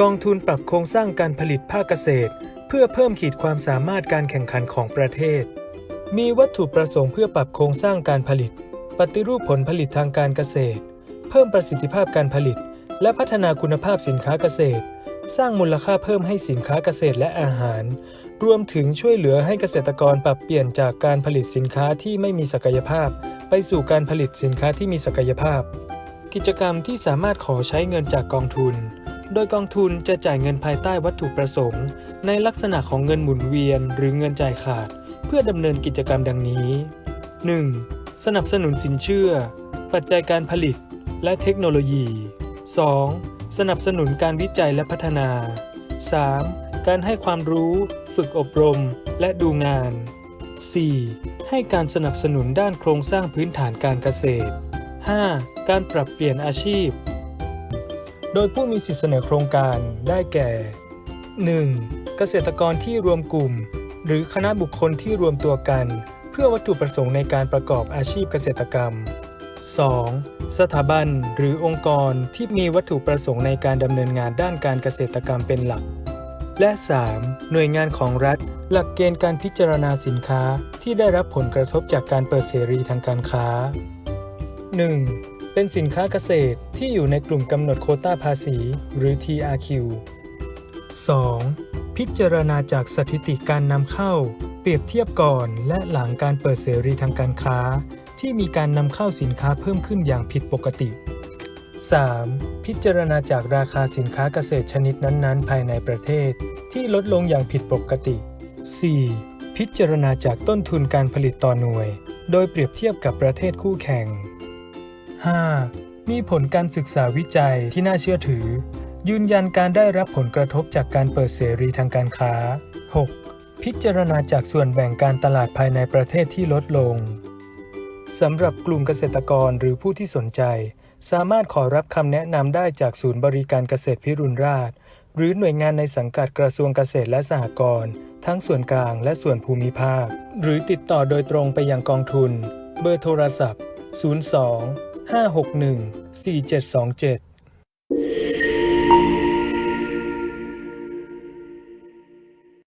กองทุนปรับโครงสร้างการผลิตภาคเกษตร เพื่อเพิ่มขีดความสามารถการแข่งขันของประเทศ มีวัตถุประสงค์เพื่อปรับโครงสร้างการผลิต ปฏิรูปผลผลิตทางการเกษตร เพิ่มประสิทธิภาพการผลิต และพัฒนาคุณภาพสินค้าเกษตร สร้างมูลค่าเพิ่มให้สินค้าเกษตรและอาหาร รวมถึงช่วยเหลือให้เกษตรกรปรับเปลี่ยนจากการผลิตสินค้าที่ไม่มีศักยภาพ ไปสู่การผลิตสินค้าที่มีศักยภาพ กิจกรรมที่สามารถขอใช้เงินจากกองทุน โดยกองทุนจะจ่ายเงินภายใต้วัตถุประสงค์ ในลักษณะของเงินหมุนเวียนหรือเงินจ่ายขาด เพื่อดำเนินกิจกรรมดังนี้ 1. สนับสนุนสินเชื่อ ปัจจัยการผลิต และเทคโนโลยี 2. สนับสนุนการวิจัยและพัฒนา 3. การให้ความรู้ ฝึกอบรม และดูงาน 4. ให้การสนับสนุนด้านโครงสร้างพื้นฐานการเกษตร 5. การปรับเปลี่ยนอาชีพ โดยผู้มีสิทธิเสนอโครงการได้แก่ 1. เกษตรกรที่รวมกลุ่ม หรือคณะบุคคลที่รวมตัวกัน เพื่อวัตถุประสงค์ในการประกอบอาชีพเกษตรกรรม 2. สถาบันหรือองค์กรที่มีวัตถุประสงค์ในการดำเนินงานด้านการเกษตรกรรมเป็นหลัก และ 3. หน่วยงานของรัฐ หลักเกณฑ์การพิจารณาสินค้าที่ได้รับผลกระทบจากการเปิดเสรีทางการค้า 1. เป็นสินค้าเกษตรที่อยู่ในกลุ่มกำหนดโคต้าภาษี หรือ TRQ 2. พิจารณาจากสถิติการนำเข้า เปรียบเทียบก่อนและหลังการเปิดเสรีทางการค้า ที่มีการนำเข้าสินค้าเพิ่มขึ้นอย่างผิดปกติ 3. พิจารณาจากราคาสินค้าเกษตรชนิดนั้นๆ ภายในประเทศ ที่ลดลงอย่างผิดปกติ 4. พิจารณาจากต้นทุนการผลิตต่อหน่วย โดยเปรียบเทียบกับประเทศคู่แข่ง 5. มีผลการศึกษาวิจัยที่น่าเชื่อถือ ยืนยันการได้รับผลกระทบจากการเปิดเสรีทางการค้า 6. พิจารณาจากส่วนแบ่งการตลาดภายในประเทศที่ลดลงสำหรับกลุ่มเกษตรกรหรือผู้ที่สนใจ สามารถขอรับคำแนะนำได้จากศูนย์บริการเกษตรพิรุณราษฎร์หรือหน่วยงานในสังกัดกระทรวงเกษตรและสหกรณ์ทั้งส่วนกลางและส่วนภูมิภาค หรือติดต่อโดยตรงไปยังกองทุน เบอร์โทรศัพท์ 02 561 4727